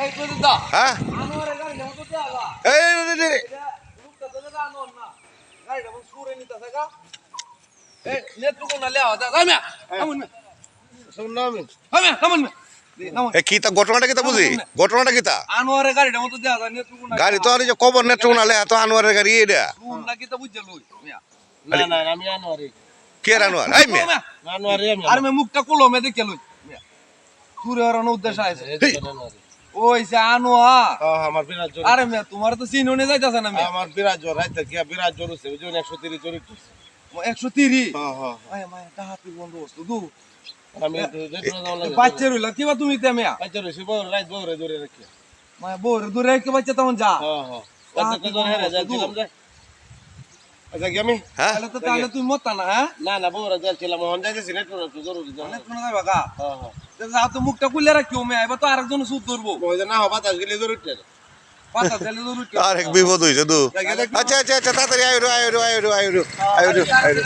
হ্যাঁ আনোয়ারের গাড়ি যেমন তো দেওয়া এই রে, রে, রে। এটা লুকটা তো দেখা আনোয়ার না গাড়িটা বল সুরে নিতেছে গা এই নেত্রকোনা না লেওয়া দা যাই মিয়া নামুন মিয়া শুনলাম আমি হ্যাঁ মিয়া নামুন মিয়া দি, নামুন। এ কি তা ঘটনাটা কি বুঝি ঘটনাটা কি আনোয়ারের গাড়িটা মতো দেওয়া যায় নেত্রকোনা গাড়ি তো আর যে কবর নেট নালে এত আনোয়ারের গাড়ি এটা শুন নাকি বুঝছে লই না না আমি আনোয়ারি কে আনোয়ার এই মেয়ে মিয়া, আমি আর মে মুখটা কুলো মে দেখে লই সুরে হরানোর উদ্দেশ্য আছে ওই সে আনোয়ার হ্যাঁ আমার বিরাট জোর আরে মিয়া তোমার তো চিনোনে যাইতাছে না মিয়া। আমার বিরাট জোর রাইতে কি বিরাট জোর হচ্ছে ওই জন্য একশো তিরিশ জোর উঠতেছে একশো তিরিশ? হ্যাঁ হ্যাঁ আয় মায়া তাহাতি বন্ধ বস্তু দু আমি বাচ্চা রইল কিবা তুমি তে মিয়া? বাচ্চা রয়েছে বউ রাইত বউ রে জোরে রাখি। মায়া বোর দূরে কে বাচ্চা তখন যা। হ্যাঁ হ্যাঁ। বাচ্চা জোর হেরে যাচ্ছিলাম যে আচ্ছা কি হ্যাঁ? তাহলে তো তাহলে তুমি মত না হ্যাঁ? না না বউ রে যাচ্ছিলাম যাইতেছি না জরুরি জানা অনেক কোনো যাইবা গা হ্যাঁ হ্যাঁ। তো মুখটা খুলে রাখি মিয়া এবার তো আরেকজন সুদ ধরবো না হবা তাজ গেলে জোর উঠতে পাতা দিলে তো রুটি আর এক বিপদ হয়েছে দু আচ্ছা আচ্ছা আচ্ছা তাড়াতাড়ি আয়ুরু আয়ুরু আয়ুরু আয়ুরু আয়ুরু আয়ুরু